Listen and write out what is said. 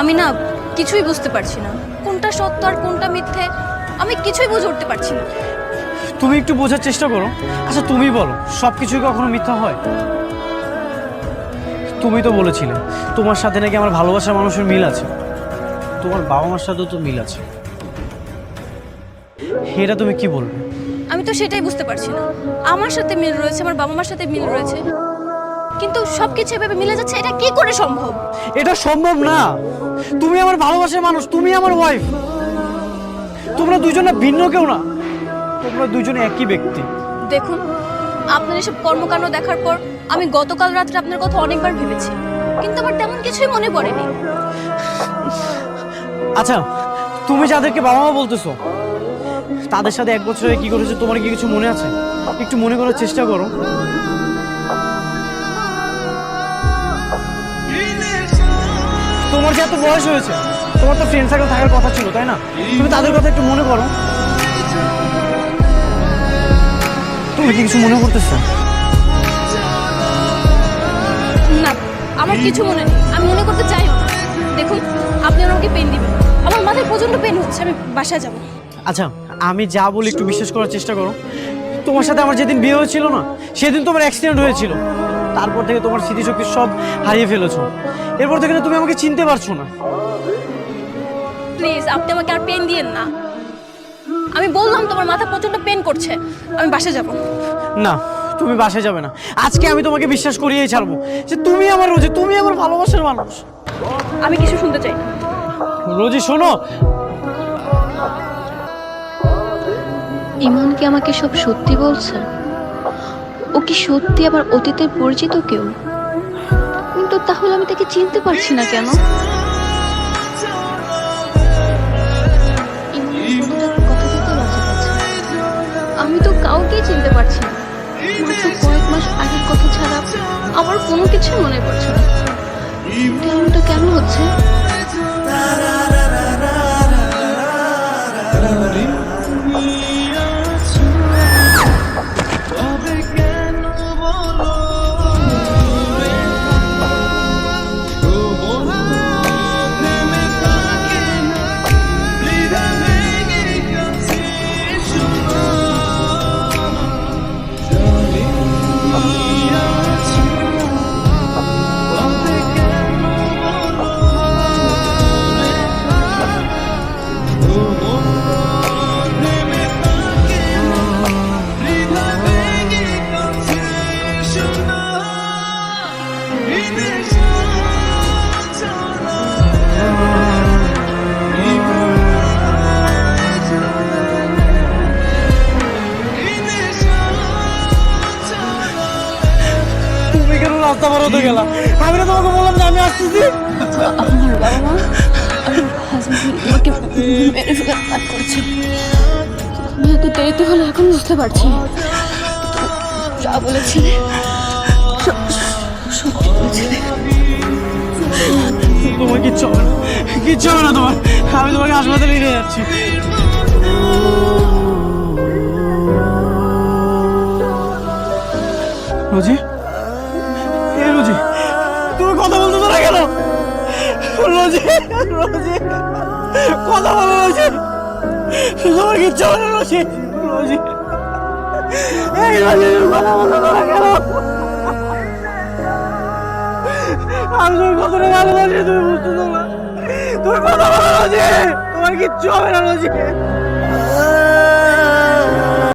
আমি না কিছুই বুঝতে পারছি না। কোনটা সত্য আর কোনটা মিথ্যে আমি কিছুই বুঝে উঠতে পারছি না। তুমি একটু বোঝার চেষ্টা করো। আচ্ছা তুমি বলো সব কিছুই কখনো মিথ্যা হয়? তুমি তো বলেছিলে তোমার সাথে নাকি আমার ভালোবাসার মানুষের মিল আছে। তোমার বাবা মার সাথেও তো মিল আছে। এটা তুমি কি বলবে? আমি তো সেটাই বুঝতে পারছি না। আমার সাথে মিল রয়েছে আমার বাবা মার সাথে মিল রয়েছে। কিন্তু সব কিছু এভাবে মিলে যাচ্ছে এটা কি করে সম্ভব? এটা সম্ভব না। তুমি আমার ভালোবাসার মানুষ তুমি আমার ওয়াইফ তোমরা দুজনে ভিন্ন কেউ না তোমরা দুজনে একই ব্যক্তি। দেখুন আপনার এসব কর্মকাণ্ড দেখার পর আমি গতকাল রাত্রে আপনার কথা অনেকবার ভেবেছি কিন্তু আমার তেমন কিছুই মনে পড়েনি। আচ্ছা তুমি যাদেরকে বাবা মা বলতেছো তাদের সাথে এক বছরে কি করেছ তোমার কি কিছু মনে আছে? একটু মনে করার চেষ্টা করো। তোমার যে এত বয়স হয়েছে তোমার তো ফ্রেন্ড সার্কেল থাকার কথা ছিল তাই না? তুমি তাদের কথা একটু মনে করো। তুমি কি কিছু মনে করতেছো? না আমার কিছু মনে নেই। আমি মনে করতে চাইও না। দেখুন আপনি আমাকে পেন দিবেন। আমার মাথায় প্রচণ্ড পেন হচ্ছে আমি বাসায় যাব। আচ্ছা আমি যা বলি একটু বিশ্বাস করার চেষ্টা করো। তোমার সাথে আমার যেদিন বিয়ে হয়েছিল না সেদিন তোমার অ্যাক্সিডেন্ট হয়েছিল। তারপর থেকে তোমার স্মৃতিশক্তি সব হারিয়ে ফেলেছো। এরপর থেকে তুমি আমাকে চিনতে পারছ না। প্লিজ আপনি আমাকে আর পেন দিয়েন না। আমি বললাম তোমার মাথা প্রচণ্ড পেন করছে। আমি বাসায় যাব। না তুমি বাসায় যাবে না। আজকে আমি তোমাকে বিশ্বাস করিয়েই ছাড়বো যে তুমি আমার রোজি তুমি আমার ভালোবাসার মানুষ। আমি কিছু শুনতে চাই না। রোজি শোনো। ইমন কি আমাকে সব সত্যি বলছে? ও কি সত্যি আবার অতীতের পরিচিত কেউ? কিন্তু তাহলে আমি তাকে চিনতে পারছি না কেন। আমি তো কাউকেই চিনতে পারছি না। কয়েক মাস আগের কথা ছাড়া আমার কোনো কিছু মনে পড়ছে না। এমনটা কেন হচ্ছে? রাস্তা পার হতে গেলা? আমি না তোমাকে বললাম যে আমি আসতেছি। এত দেরিতে হলো এখন বুঝতে পারছি। যা বলেছিলে সব- তোমার কিচ্ছু হবে না কিচ্ছু হবে না তোমার? আমি তোমাকে হাসপাতালে নিয়ে যাচ্ছি। রোজি? এ রোজি, তুমি কথা বলতে না। কেন রোজি রোজি, কথা বলো রোজি। তোমার কিচ্ছু হবে না রোজি? রোজি, এই রোজি, কথা বলতে না। কেন আমি কতটা ভালোবাসি তুমি বুঝতে না? ভালোবাসি! তোমার কিচ্ছু হবে না